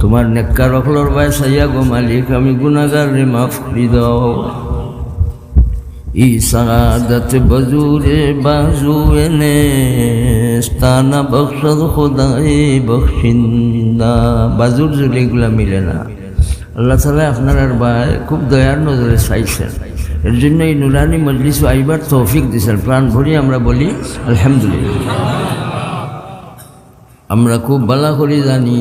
তোমার নেককার অখলর বাই সাইয়া গো মালিক, আমি গুনাগার রে মাফ করি দাও। ই সাদাত বজুরে বাজু এনে, স্তানা বখশদ খোদাই বখশিন্দা। বাজুর জুড়ে এগুলা মিলে না। আল্লাহ তালা আপনার আর ভাই খুব দয়ার নজরে চাইছেন। এর জন্য এই নুরানি মজলিস আইবার তৌফিক দিয়েছেন প্রাণ ভরি আমরা বলি, আলহামদুলিল্লাহ। আমরা খুব বালা করে জানি।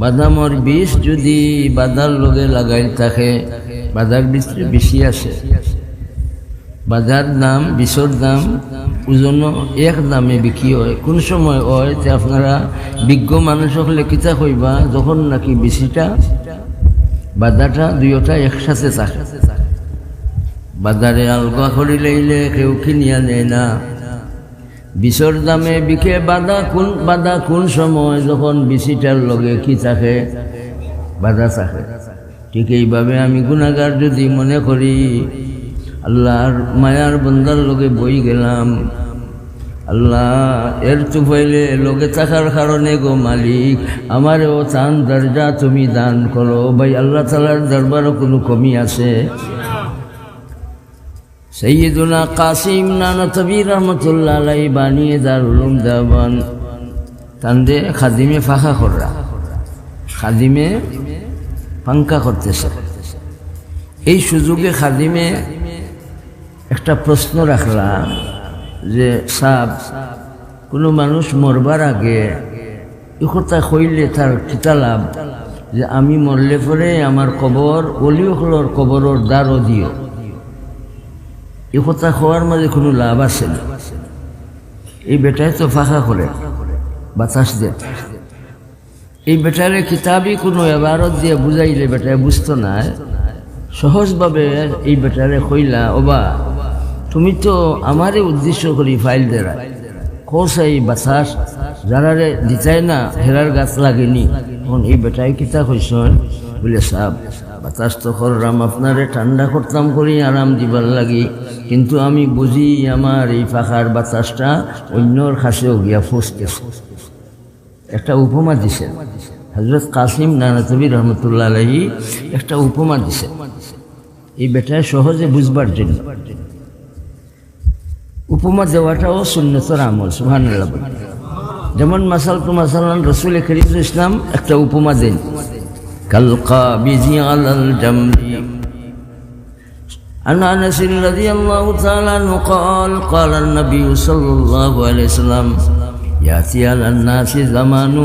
বাদামর বিষ যদি বাদার লগে লাগাই থাকে, বাদার ভিতরে বেশি আছে বাজার দাম, বিষর দাম ওজন এক দামে বিক্রি হয়। কোন সময় হয় যে আপনারা বিজ্ঞ মানুষ হলে কিতা কইবা, যখন নাকি বেশিটা বাজারটা দুইটা একসাথে থাকে। বাজারে আলগা করে লইলে কেউ কিনিয়া নেয় না। বিষর দামে বিকে বাদা কোন বাদা কোন সময় যখন বিশিটার লগে কি থাকে? বাধা থাকে। ঠিক এইভাবে আমি গুণাগার যদি মনে করি আল্লাহর মায়ার বন্দার লগে বই গেলাম। আল্লাহ এর তুফাইলে লগে থাকার কারণে গো মালিক আমারও চান দরজা তুমি দান করো ভাই, আল্লাহ তালার দরবারও কোনো কমি আছে? সৈয়দুনা কাসিম নানা তবির রহমতুল্লাহ বানিয়ে দারুলুম দেওয়ান। তান্দে খাদিমে ফাঁকা কররা। খাদিমে পাঙ্কা করতেছে। এই সুযোগে খাদিমে একটা প্রশ্ন রাখলাম যে, সাব, কোনো মানুষ মরবার আগে এ কথা কইলে তার কিতা লাভ যে, আমি মরলে পরে আমার কবর অলিওখলর কবরের দ্বারও দিও। এ কথা খাওয়ার মাঝে কোনো লাভ আছে না। এই বেটায় তো ফাঁকা করে, বাতাস দেয় এই বেটারে কিতাবই কোনো এবারত দিয়ে বুঝাইলে বেটায় বুঝতো না। সহজভাবে এই বেটারে কইলা, ওবা, তুমি তো আমারে উদ্দেশ্য করি ফাইল দেরা। কোসাই বাতাস, যারারে দিতাই না, হেরার গাছ লাগেনি। তখন এই বেটাই কিতা কইসন? বলে, সাব বাতাস তো করলাম আপনারে ঠান্ডা করতাম করি, আরাম দিবার লাগি। কিন্তু আমি বুঝি আমার এই ফাঁকার বাতাসটা অন্যর কাছেও গিয়া ফুসতেছে। একটা উপমা দিছে। হজরত কাসিম নানাতবি রহমতুল্লাহ আলহী একটা উপমা দিছে। এই বেটায় সহজে বুঝবার জন্য। উপমা দেওয়াটাও সুন্নতর আমল সুহান যেমন মাসাল তো মাসালান রসুল করিম ইসলাম একটা উপমা দেন। কালকা বিজি আলাল জামরি عن انس رضي الله تعالى عنه قال قال النبي صلى الله عليه وسلم ياتي على الناس زمان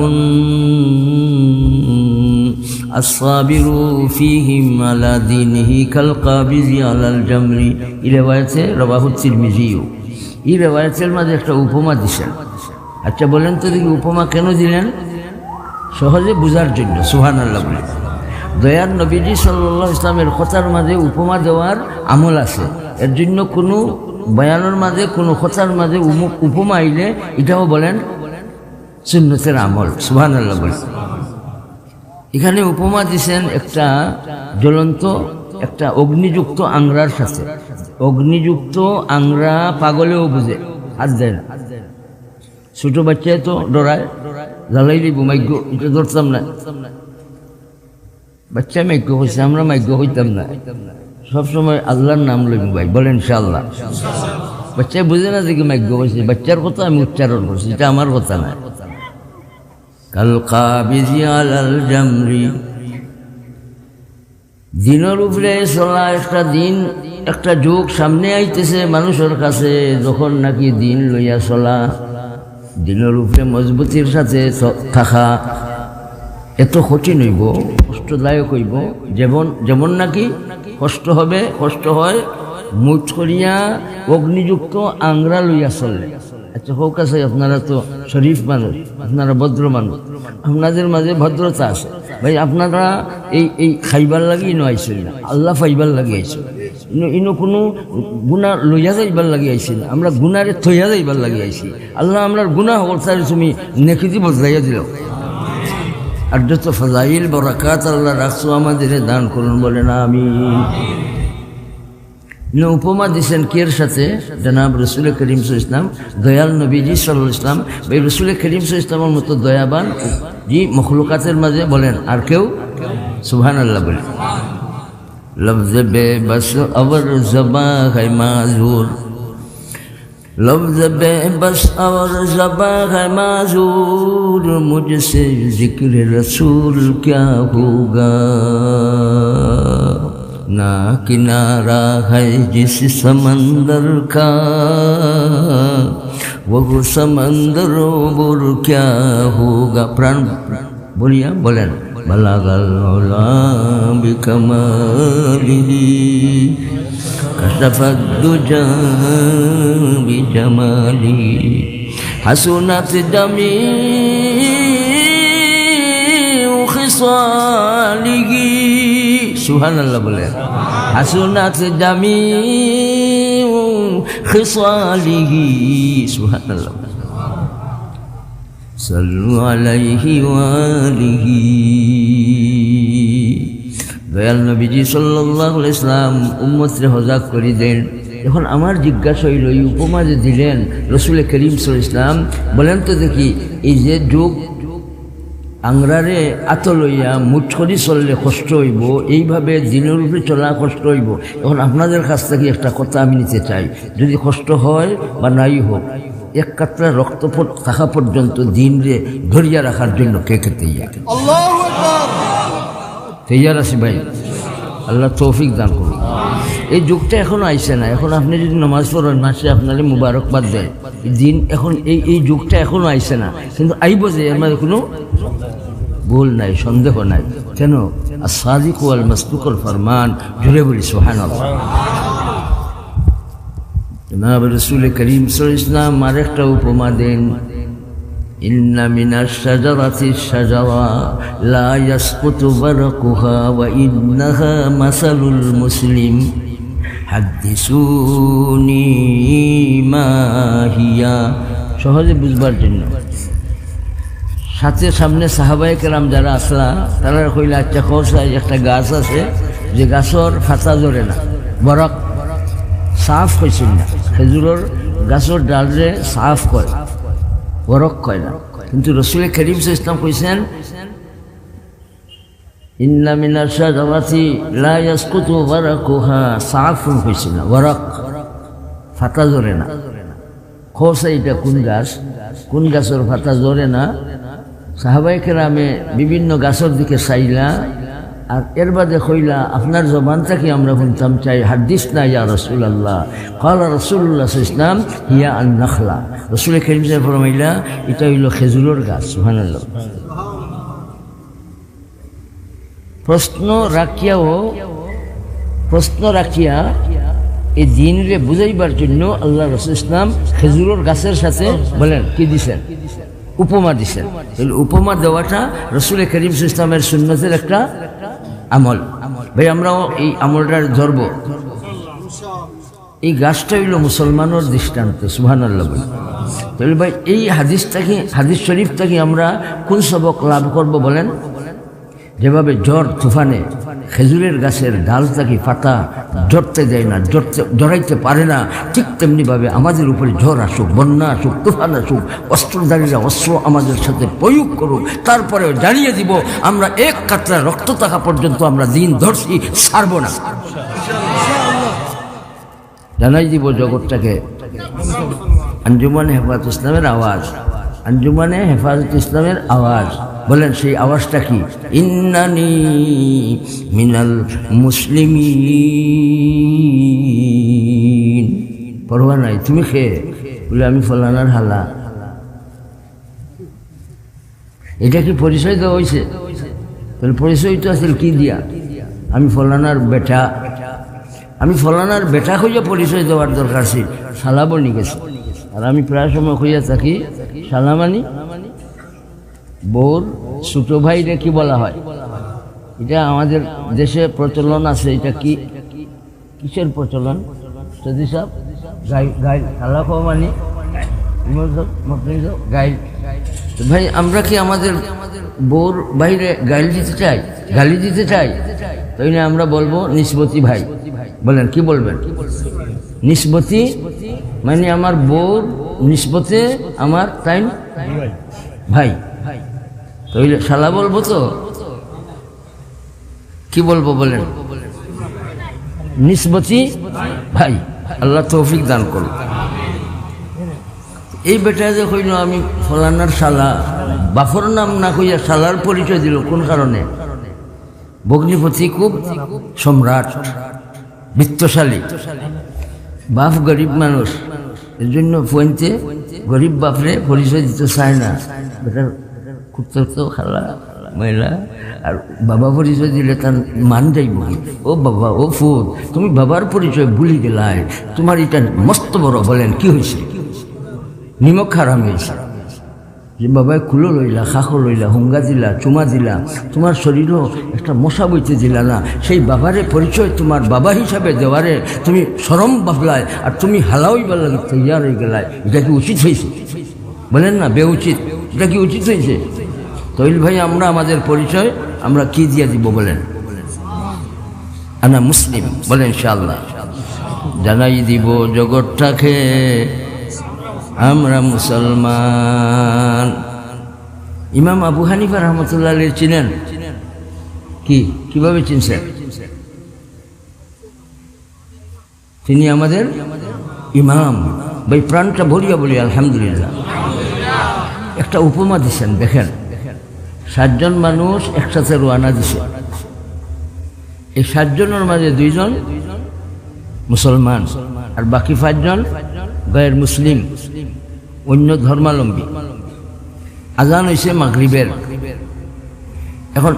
الصابر فيهم على دينه كالقابض على الجمر এই রওয়ায়াতে রবাহু তিরমিজি এই রওয়ায়াতের মাঝে একটা উপমা দিছেন আচ্ছা বলেন তো দেখি উপমা কেন দিলেন সহজে বুঝার জন্য সুবহানাল্লাহ বলে দয়ার নবীজি সাল্লাহ ইসলামের কথার মাঝে উপমা দেওয়ার আমল আছে। এর জন্য কোনো বয়ানের মাঝে, কোনো কথার মাঝে উপমা আইলে এটাও বলেন সুন্নতের আমল। সুহান আল্লাহ বলেন। এখানে উপমা দিছেন একটা জ্বলন্ত, একটা অগ্নিযুক্ত আংরার সাথে। অগ্নিযুক্ত আংরা পাগলেও বুঝে, হাত দেয় না। ছোট বাচ্চায় তো ডরায় জ্বালাই দিব মাইগ্য এটা ধরতাম না। বাচ্চা মাইক্য হয়েছে আমরা মাইক্য হইতাম না। সবসময় আল্লাহর নাম লইব ভাই, বলেন ইনশাআল্লাহ। বাচ্চা বুঝে না দেখি মাইক্য হয়েছে বাচ্চার কথা আমি উচ্চারণ করছি, এটা আমার কথা না। আলাল জামরি। দিনের উপরে চলা একটা দিন, একটা যুগ সামনে আইতেছে মানুষের কাছে, যখন নাকি দিন লইয়া চলা। দিনের উপরে মজবুতির সাথে থাকা। এত কঠিন হইব, কষ্টদায়ক হইব, যেমন যেমন নাকি কষ্ট হবে, কষ্ট হয়, মুঠ করিয়া অগ্নিযুক্ত আংরা লইয়া চললে আচ্ছা হোক আছে, আপনারা তো শরীফ মানুষ, আপনারা ভদ্র মানুষ। আপনাদের মাঝে ভদ্রতা আছে। ভাই, আপনারা এই এই খাইবার লাগি ইনো আইসেন না। আল্লাহ ফাইবার লাগি আইসেন ইনো ইনো কোনো গুণা লইয়া যাইবার লাগি আইসি না। আমরা গুণারে থইয়া যাইবার লাগি আইসি আল্লাহ আমরা গুণা হল তুমি নেকিতি বদলাইয়া দিল। আর যত ফজাইল, বরাকাত, আল্লাহ রাখছো আমাদের দান করুন বলে না আমি উপমা দিছেন কের সাথে? জনাব রসুল করিম ইসলাম, দয়াল নবীজি সাল ইসলাম এই রসুল করিম ইসলামের মতো দয়াবান জি মখলুকাতের মাঝে বলেন, আর কেউ? সুহান আল্লাহ বলে লফজ বে বস অবর জবা لفظ بے بس اور زباں ہے معذور، مجھ سے ذکر رسول کیا ہوگا؟ نہ کنارہ ہے جس سمندر کا، وہ سمندر بر کیا ہوگا؟ پران بولیا بولین بلاغ العلا بکمالی، کشف الدجان জামালি হাসুনাত জামি খিসালিহি সুবহানাল্লাহ বলে। হাসুনাত জামি খিসালিহি সুবহানাল্লাহ সাল্লু আলাইহি ওয়ালিহি দয়াল নবীজি সাল্লাল্লাহু আলাইহি সাল্লাম উম্মতরে হজাক করে দেন এখন আমার জিজ্ঞাসা হইল এই উপমা যে দিলেন রসুল করিম সাল ইসলাম বলেন তো দেখি এই যে যুগ আংরারে আত লইয়া মুঠ করি চললে কষ্ট হইব এইভাবে দিনের উপরে চলা কষ্ট হইব এখন আপনাদের কাছ থেকে একটা কথা আমি নিতে চাই। যদি কষ্ট হয় বা নাই হোক এক কাতরা রক্ত থাকা পর্যন্ত দিনরে ধরিয়া রাখার জন্য কে কে তৈয়ার? তৈয়ার আছি ভাই। আল্লাহ তৌফিক দান করুন। এই যুগটা এখনো আইসে না এখন আপনি যদি নামাজ পড়েন মাসে আপনারে মুবারকবাদ দেয় দিন এখন এই এই যুগটা এখনো আইসে না কিন্তু আইব যে এর মধ্যে কোনো ভুল নাই সন্দেহ নাই কেন আর সাদিক আল মস্তুকল ফরমান জুড়ে বলি সোহান জনাব রসুল করিম সল ইসলাম আরেকটা উপমা দেন إن من الشجرة الشجرة لا يسقط برقها وإنها مثل المسلم সহজে বুঝবার জন্য। সাথে সামনে সাহাবাই কেরাম যারা আসলা, তারা কইলে আচ্ছা খোসা একটা গাছ আছে, যে গাছর ফাঁচা ধরে না, বরক সাফ হয়েছিল না। খেজুরের গাছর ডালে সাফ করে বরক কয় না। কিন্তু রসুলের করিম ইসলাম কইছেন ইন্না মিনা শাজারাতি লা ইয়াসকুতু বারাকুহা সাফুন হইছে না, ওয়ারাক। ফাতা জরে না। খোসা এটা কোন গাছ? কোন গাছের ফাতা জরে না? সাহাবাই কেরামে বিভিন্ন গাছের দিকে চাইলা, আর এর বাদে কইলা, আপনার জবানটা কি আমরা শুনতাম, চাই হাদিস না, ইয়া রসুল আল্লাহ কলা রসুল্লাহ ইসলাম হিয়া আল নখলা রসুল করিম সাহেব ফরমাইলা, এটা হইল খেজুরের গাছ। সুহান প্রশ্ন রাখিয়াও প্রশ্ন রাখিয়া এই দিনরে বুঝাইবার জন্য আল্লাহ রসুল ইসলাম খেজুরের গাছের সাথে বলেন, কি দিছেন? উপমা দিছেন। উপমা দেওয়াটা রসুল করিম ইসলামের সুন্নতের একটা আমল। ভাই, আমরাও এই আমলটার ধরব। এই গাছটা হইল মুসলমানের দৃষ্টান্ত সুহান আল্লাহ তাহলে ভাই, এই হাদিসটাকে, হাদিস শরীফটাকে আমরা কোন সবক লাভ করব বলেন? যেভাবে জ্বর, তুফানে খেজুরের গাছের ডালটাকে পাতা জড়তে দেয় না জড়তে জড়াইতে পারে না, ঠিক তেমনিভাবে আমাদের উপরে ঝড় আসুক, বন্যা আসুক, তুফান আসুক, অস্ত্রধারীরা অস্ত্র আমাদের সাথে প্রয়োগ করুক তারপরে জানিয়ে দিব, আমরা এক কাতরা রক্ত থাকা পর্যন্ত আমরা দিন ধরছি, ছাড়ব না। জানাই দিব জগৎটাকে। আঞ্জুমানে হেফাজত ইসলামের আওয়াজ, আঞ্জুমানে হেফাজত ইসলামের আওয়াজ। বলেন, সেই আওয়াজটা কি? ইন্নানি মিনাল মুসলিমিন। পড়বা নাই, তুমি খেয়ে বলে, আমি ফলানার হালা। এটা কি পরিচয় দেওয়া হয়েছে তাহলে পরিচয় তো আসলে কি দিয়া? আমি ফলানার বেটা। আমি ফলানার বেটা খুঁজে পরিচয় দেওয়ার দরকার ছিল সালাবনি গেছে। আর আমি প্রায় সময় খুঁজে থাকি সালামানি বউর ছোট ভাইরে কি বলা হয়? এটা আমাদের দেশে প্রচলন আছে, এটা কি? কিসের প্রচলন? সদি সাহেব, গাই গাই, খালা মানে গাইল ভাই, আমরা কি আমাদের বউর বাইরে গাইল দিতে চাই? গালি দিতে চাই? তাই না আমরা বলব নিষ্পতি ভাই। বলেন, কি বলবেন? নিষ্পতি মানে আমার বউর নিষ্পতে, আমার তাই ভাই। তাহলে শালা বলব তো? কি বলব বলেন? নিসবতি ভাই, আল্লাহ তৌফিক দান করুন এই বেটা যে কইল আমি ফলানার শালা, বাফর নাম না কইয়া শালার পরিচয় দিল, কোন কারণে? ভগ্নিপতি খুব সম্রাট, বিত্তশালী বাপ গরিব মানুষ। এর জন্য ফোনতে গরিব বাপরে পরিচয় দিতে চায় না। বেটার কুত্তর তো খালা, মহিলা। আর বাবা পরিচয় দিলে তার মান যাইব ও বাবা, ও ফুল, তুমি বাবার পরিচয় ভুলি গেলাই। তোমার এটা মস্ত বড় বলেন, কি হয়েছে? নিমখ হারাম হয়েছে। যে বাবাই খুলো লইলা খাখো লইলা, হুঙ্গা দিলা, চুমা দিলা, তোমার শরীরও একটা মশা বইতে দিলা না। সেই বাবারে পরিচয় তোমার বাবা হিসাবে দেওয়ারে তুমি সরম বাবলায় আর তুমি হালাওই বেলা তৈয়ার হয়ে গেলায় এটা কি উচিত হয়েছে? বলেন না বে উচিত এটা কি উচিত হয়েছে? তৈল ভাই, আমরা আমাদের পরিচয়, আমরা কি দিয়ে দিব বলেন? আনা মুসলিম, বলেন ইনশাআল্লাহ। জানাই দিব জগৎটাকে, আমরা মুসলমান। ইমাম আবু হানিফা রহমতুল্লাহ চিনেন? কি? কীভাবে চিনছেন? তিনি আমাদের ইমাম। ভাই, প্রাণটা ভরিয়া বলি, আলহামদুলিল্লাহ। একটা উপমা দিছেন, দেখেন। সাতজন মানুষ একসাথে রোয়ানা দিছে। এই সাতজনের মাঝে দুইজন মুসলমান আর বাকি পাঁচজন গায়ের মুসলিম, অন্য ধর্মালম্বী। আজান হয়েছে মাগরিবের। এখন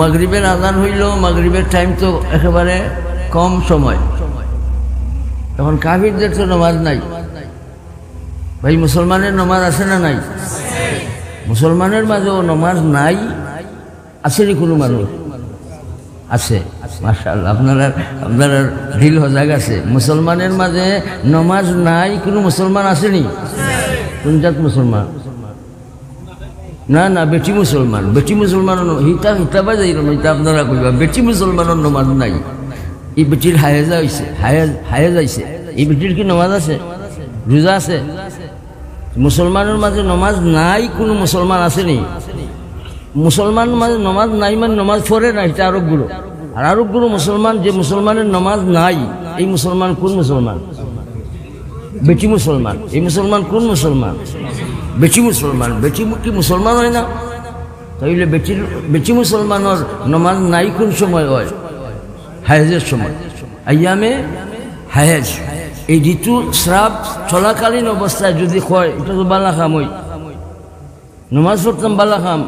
মাগরিবের আজান হইল মাগরিবের টাইম তো একেবারে কম সময়। এখন কাফিরদের তো নমাজ নাই। ভাই, মুসলমানের নমাজ আছে না নাই? মুসলমানের মাঝেও নমাজ নাই আসেনি কোনো মানুষ আছে মার্শাল আপনারা আপনারা দিল হজাগ আছে। মুসলমানের মাঝে নমাজ নাই, কোনো মুসলমান আসেনি কোন জাত মুসলমান? না না, বেটি মুসলমান। বেটি মুসলমান হিতা হিতাবা যাই হিতা আপনারা কইবা। বেটি মুসলমানের নমাজ নাই। এই বেটির হায়েজা হয়েছে হায়েজ হায়েজ আইছে এই বেটির কি নমাজ আছে? রোজা আছে? মুসলমানের মাঝে নমাজ নাই, কোনো মুসলমান আসেনি। মুসলমান মাঝে নমাজ নাই মানে নমাজ পড়ে না, এটা আরবগুলো। আর আরবগুলো মুসলমান, যে মুসলমানের নমাজ নাই, এই মুসলমান কোন মুসলমান? বেটি মুসলমান। এই মুসলমান কোন মুসলমান? বেটি মুসলমান। বেটি কি মুসলমান হয় না? তাইলে বেটির বেটি মুসলমানের নমাজ নাই কোন সময় হয়? হায়েজের সময়। আইয়ামে হায়েজ। এই ঋতু শ্রাপ চলাকালীন অবস্থায় যদি কয় এটা তো বালা খাম হই নমাজ পড়তাম বালা খাম।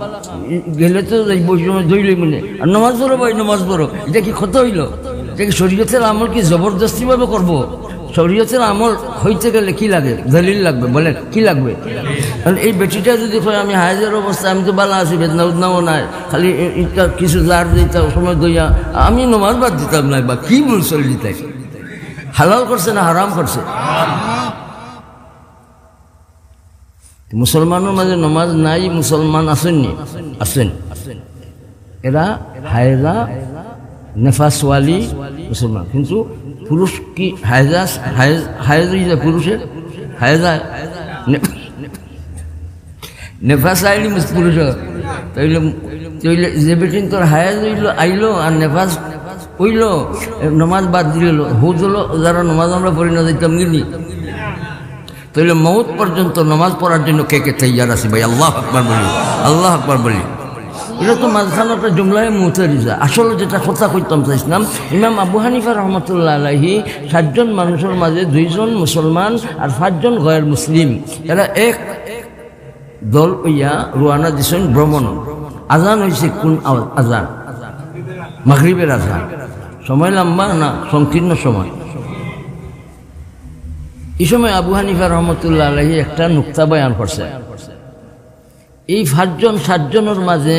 গেলে তো ধইল মনে। আর নমাজ পড়ো ভাই, নমাজ পড়ো এটা কি ক্ষত হইল? এটা কি শরীয়তের আমল কি জবরদস্তিভাবে করব শরীয়তের আমল হইতে গেলে কি লাগে? দলিল লাগবে বলেন কি লাগবে? কারণ এই বেটিটা যদি কয়, আমি হায়াজের অবস্থা আমি তো বালা আছি, বেদনা উদনাও নাই। খালি কিছু জার দিতাম সময় দইয়া আমি নমাজ বাদ দিতাম না বা কি বল চলি হালাল করছে না হারাম করছে? মুসলমানের মাঝে নমাজ নাই, মুসলমান আসেননি? আসেন। এরা হায়জা নেফাসওয়ালি মুসলমান। কিন্তু পুরুষ কি হায়জা হায়জা পুরুষের? হায়জা নেফাস আইলি পুরুষ তাইলে তাইলে যে বেটিন তোর হায়াজ আইলো আর নেফাস হইল নমাজ বাদ দিল হুদ হলো, যারা নমাজ আমরা পড়ি না দিতাম গিনি। তাহলে মৌত পর্যন্ত নমাজ পড়ার জন্য কে কে তৈয়ার আছে ভাই? আল্লাহ আকবার বলি, আল্লাহ আকবার বলি। এটা তো মাঝখানে একটা জুমলায় মুতারিজা। আসলে যেটা কথা কইতাম চাইছিলাম ইমাম আবু হানিফা রহমতুল্লাহ আলাহি সাতজন মানুষের মাঝে দুইজন মুসলমান আর সাতজন গয়ের মুসলিম। এরা এক দল ইয়া রোয়ানা দিছেন ভ্রমণ। আজান হয়েছে কোন আজান? মাগরিবের আজান। সময় লম্বা না সংকীর্ণ সময়? এই সময় আবু হানিফা রহমতুল্লাহ আলহী একটা নুক্তা বয়ান করছে। এই সাতজন সাতজনের মাঝে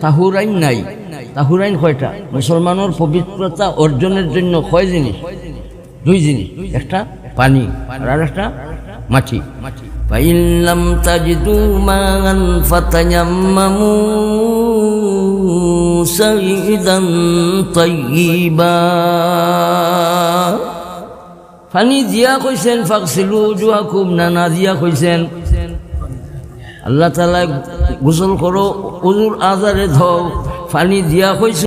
তাহুরাইন নাই। তাহুরাইন কয়টা? মুসলমানের পবিত্রতা অর্জনের জন্য কয় জিনিস? দুই জিনিস, একটা পানি আর একটা মাটি মাটি। ফাইল্লাম তাজিদু মান ফাতায়াম্মামু সাইদান তাইয়িবা ফানি দিয়া কইছেন ফাকসিলু জুয়া খুব নানা দিয়া কইছেন আল্লাহ তালা গোসল করো উজুর আজারে ধো পানি দিয়া হয়েছে